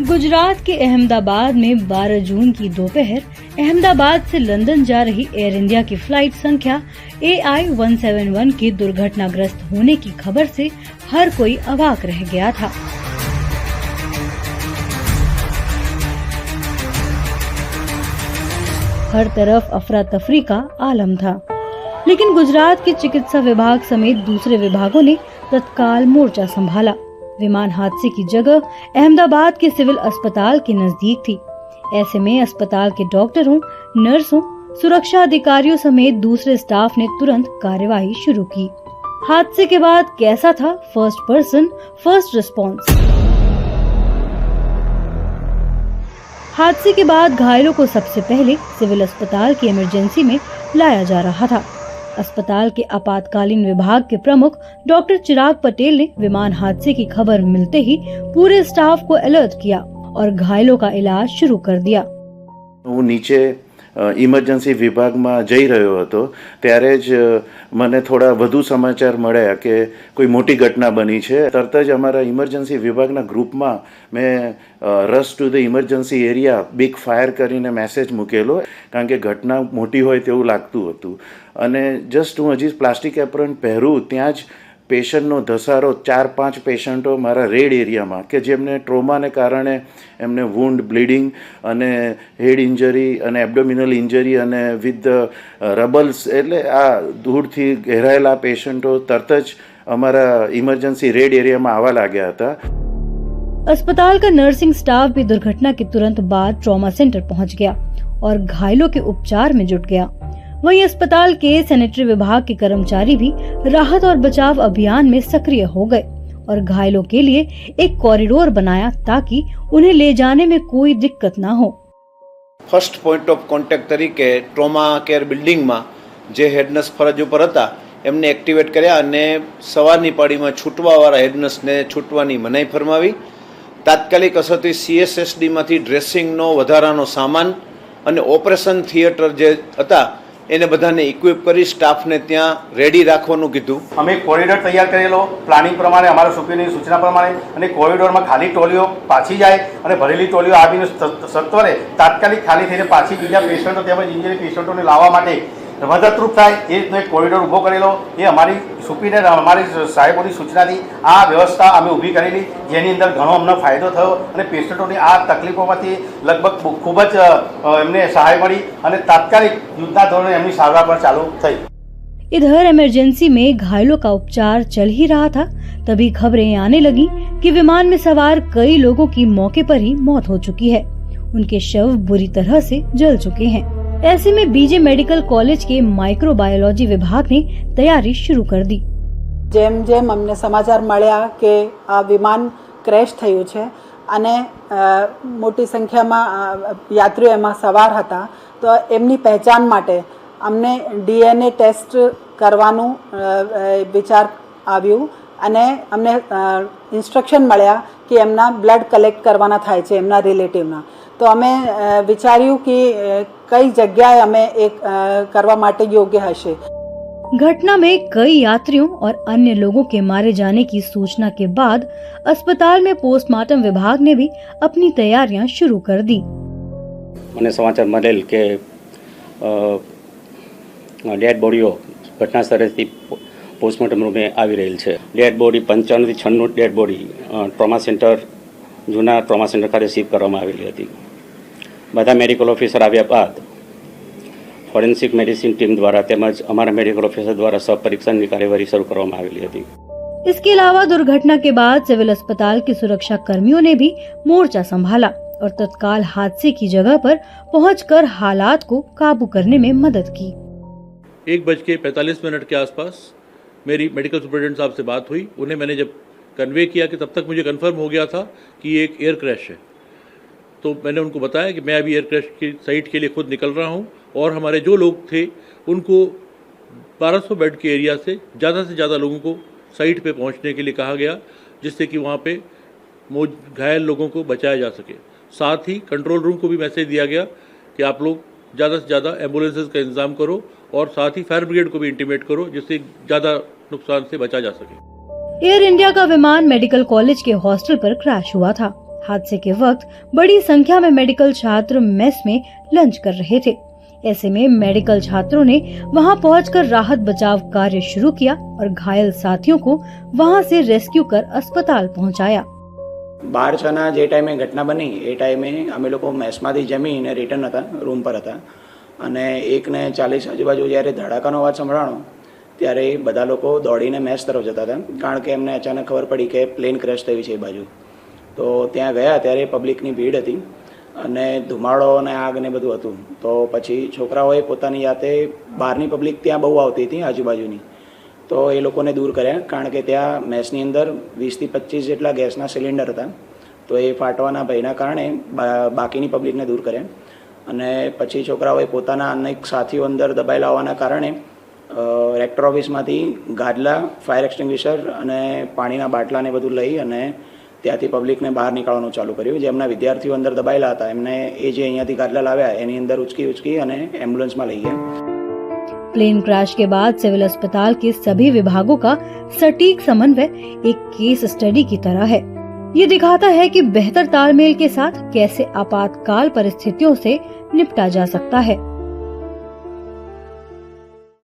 गुजरात के अहमदाबाद में 12 जून की दोपहर अहमदाबाद से लंदन जा रही एयर इंडिया की फ़्लाइट संख्या A I one seven one के दुर्घटनाग्रस्त होने की खबर से हर कोई अवाक रह गया था। हर तरफ़ अफरा तफरी का आलम था। लेकिन गुजरात के चिकित्सा विभाग समेत दूसरे विभागों ने तत्काल मोर्चा संभाला। विमान हादसे की जगह अहमदाबाद के सिविल अस्पताल के नज़दीक थी। ऐसे में अस्पताल के डॉक्टरों नर्सों सुरक्षा अधिकारियों समेत दूसरे स्टाफ ने तुरंत कार्यवाही शुरू की। हादसे के बाद कैसा था फ़र्स्ट पर्सन फ़र्स्ट रिस्पॉन्स हादसे के बाद घायलों को सबसे पहले सिविल अस्पताल की इमरजेंसी में लाया जा रहा था। अस्पताल के आपातकालीन विभाग के प्रमुख डॉक्टर चिराग पटेल ने विमान हादसे की खबर मिलते ही पूरे स्टाफ को अलर्ट किया और घायलों का इलाज शुरू कर दिया। वो नीचे ઇમરજન્સી વિભાગમાં જઈ રહ્યો હતો, ત્યારે જ મને થોડા વધુ સમાચાર મળ્યા કે કોઈ મોટી ઘટના બની છે. તરત જ અમારા ઇમરજન્સી વિભાગના ગ્રુપમાં મેં rush to the emergency area big fire કરીને મેસેજ મૂકેલો, કારણ કે ઘટના મોટી હોય તેવું લાગતું હતું. અને જસ્ટ હું હજી પ્લાસ્ટિક એપ્રન પહેરું, ત્યાં જ પેશન્ટનો ધસારો ચાર પાંચ પેશન્ટો મારા રેડ એરિયામાં કે જેમને ટ્રોમાને કારણે એમને વુન્ડ બ્લીડિંગ અને હેડ ઇન્જરી અને એબડોમિનલ ઇન્જરી અને વિથ રબલ્સ એટલે આ દૂરથી ઘેરાયેલા પેશન્ટો તરત જ અમારા ઇમરજન્સી રેડ એરિયામાં આવવા લાગ્યા હતા. અસ્પતાલ કા નર્સિંગ સ્ટાફ भी દુર્ઘટના કે તુરંત બાદ ટ્રોમા સેન્ટર પહોંચ ગયા ઓર ઘાયલો કે ઉપચાર में जुट गया। वहीं अस्पताल के सैनिटरी विभाग के कर्मचारी भी राहत और बचाव अभियान में सक्रिय हो गए और घायलों के लिए एक कॉरिडोर बनाया ताकि उन्हें ले जाने में कोई दिक्कत ना हो ફર્સ્ટ પોઈન્ટ ઓફ કોન્ટેક્ટ તરીકે ટ્રોમા કેર બિલ્ડિંગમાં જે હેડનર્સ ફરજ ઉપર હતા એમને એક્ટિવેટ કર્યા અને સવારની પાળીમાં છૂટવાવાળા હેડનર્સને છૂટવાની મનાઈ ફરમાવી તાત્કાલિક અસરથી સીએસએસડીમાંથી ડ્રેસિંગનો વધારાનો સામાન અને ઓપરેશન થિયેટર જે હતા એને બધાને ઇક્વિપ કરી સ્ટાફને ત્યાં રેડી રાખવાનું કીધું. અમે કોરિડોર તૈયાર કરેલો પ્લાનિંગ પ્રમાણે, અમારા સુપ્રીમની સૂચના પ્રમાણે, અને કોરિડોરમાં ખાલી ટોલીઓ પાછી જાય અને ભરેલી ટોલીઓ આવીને સત્વરે તાત્કાલિક ખાલી થઈને પાછી બીજા પેશન્ટો તેમજ ઇન્જરી પેશન્ટોને લાવવા માટે મદદરૂપ થાય એ રીતનો એક કોરિડોર ઊભો કરેલો એ અમારી સુપીને અમારી સાહેબોની સૂચનાથી આ વ્યવસ્થા અમે ઊભી કરેલી જેની અંદર ઘણો અમને ફાયદો થયો અને પેશન્ટોની આ તકલીફોમાંથી લગભગ ખૂબ જ અ, એમને સહાય મળી અને તાત્કાલિક યુદ્ધના ધોરણે એમની સારવાર પણ ચાલુ થઈ इधर इमरजेंसी में घायलों का उपचार चल ही रहा था तभी खबरें आने लगी कि विमान में सवार कई लोगों की मौके पर ही मौत हो चुकी है उनके शव बुरी तरह से जल चुके हैं ऐसे में बीजे मेडिकल कॉलेज के माइक्रोबायोलॉजी विभाग ने तैयारी शुरू कर दी જેમ જેમ અમને સમાચાર મળ્યા કે આ વિમાન ક્રેશ થયું છે અને અ, મોટી સંખ્યામાં અ, યાત્રીઓ એમાં સવાર હતા તો એમની પહેચાન માટે અમને ડીએનએ ટેસ્ટ કરવાનું અ, અ, વિચાર આવ્યું અને અમને ઇન્સ્ટ્રક્શન મળ્યા કે એમના બ્લડ કલેક્ટ કરવાના થાય છે એમના રિલેટિવના તો અમે અ, વિચાર્યું કે અ, કઈ જગ્યાએ અમે એ અ, કરવા માટે યોગ્ય હશે घटना में कई यात्रियों और अन्य लोगों के मारे जाने की सूचना के बाद अस्पताल में पोस्टमार्टम विभाग ने भी अपनी तैयारियां शुरू कर दी મને સમાચાર મળેલ કે ડેડ બોડીઓ ઘટના સ્થળેથી પો- પોસ્ટમોર્ટમ રૂમે આવી રહેલ છે ડેડ બોડી પંચાણુંથી છન્નું ડેડ બોડી અ, ટ્રોમા સેન્ટર જૂના ટ્રોમા સેન્ટર ખાતે શિફ્ટ કરવામાં આવેલી હતી બધા મેડિકલ ઓફિસર આવ્યા બાદ ફોરેન્સિક મેડિસિન ટીમ દ્વારા તેમજ અમારા મેડિકલ ઓફિસર દ્વારા સપરીક્ષણની કાર્યવાહી શરૂ કરવામાં આવેલી હતી इसके अलावा दुर्घटना के बाद सिविल अस्पताल के सुरक्षा कर्मियों ने भी मोर्चा संभाला और तत्काल हादसे की जगह पर पहुंचकर हालात को काबू करने में मदद की एक बज के पैंतालीस मिनट के आसपास मेरी मेडिकल सुपरिटेंडेंट साहब से बात हुई उन्हें मैंने जब कन्वे किया कि तब तक मुझे कंफर्म हो गया था कि ये एक एयर क्रैश है तो मैंने उनको बताया कि मैं अभी एयर क्रैश की साइट के लिए खुद निकल रहा हूँ और हमारे जो लोग थे, उनको 1200 बेड के एरिया से ज़्यादा से ज़्यादा लोगों को साइट पे पहुँचने के लिए कहा गया, जिससे कि वहाँ पे घायल लोगों को बचाया जा सके। साथ ही कंट्रोल रूम को भी मैसेज दिया गया कि आप लोग ज़्यादा से ज़्यादा एम्बुलेंसेज का इंतज़ाम करो और साथ ही फायर ब्रिगेड को भी इंटीमेट करो, जिससे ज़्यादा नुकसान से बचा जा सके। एयर इंडिया का विमान मेडिकल कॉलेज के हॉस्टल पर क्रैश हुआ था। हादसे के वक्त बड़ी संख्या में मेडिकल छात्र मेस में लंच कर रहे थे ऐसे में मेडिकल छात्रों ने वहां पहुंचकर राहत बचाव कार्य शुरू किया और घायल साथियों को वहां से रेस्क्यू कर अस्पताल पहुंचाया બાર છના જે ટાઈમે ઘટના બની એ ટાઈમે અમે લોકો મેસમાંથી જમીને રિટર્ન હતા રૂમ પર હતા અને એકને ચાલીસ આજુબાજુ જ્યારે ધડાકાનો અવાજ સંભળાણો ત્યારે બધા લોકો દોડીને મેસ તરફ જતા હતા કારણ કે એમને અચાનક ખબર પડી કે પ્લેન ક્રેશ થયું છે એ બાજુ તો ત્યાં ગયા ત્યારે પબ્લિકની ભીડ હતી અને ધુમાડો અને આગ ને બધું હતું. તો પછી છોકરાઓએ પોતાની જાતે બહારની પબ્લિક ત્યાં બહુ આવતી હતી આજુબાજુની. તો એ લોકોને દૂર કર્યા કારણ કે ત્યાં મેસની અંદર વીસથી પચીસ જેટલા ગેસના સિલિન્ડર હતા. તો એ ફાટવાના ભયના કારણે બાકીની પબ્લિકને દૂર કર્યા. અને પછી છોકરાઓએ પોતાના અનેક સાથીઓ અંદર દબાયેલા હોવાના કારણે રેક્ટર ઓફિસમાંથી ગાદલા, ફાયર એક્સટિંગ્વિશર અને પાણીના બાટલાને બધું લઈ અને ત્યાંથી પબ્લિકને બહાર નીકળવાનું ચાલુ કર્યું જેમના વિદ્યાર્થીઓ અંદર દબાયેલા હતા એમને એ જે અહીંયાથી ગાદલા લાવ્યા એની અંદર ઉચકી ઉચકી અને એમ્બ્યુલન્સમાં લઈ ગયા प्लेन क्रैश के बाद सिविल अस्पताल के सभी विभागों का सटीक समन्वय एक केस स्टडी की तरह है ये दिखाता है कि बेहतर तालमेल के साथ कैसे आपातकाल परिस्थितियों से निपटा जा सकता है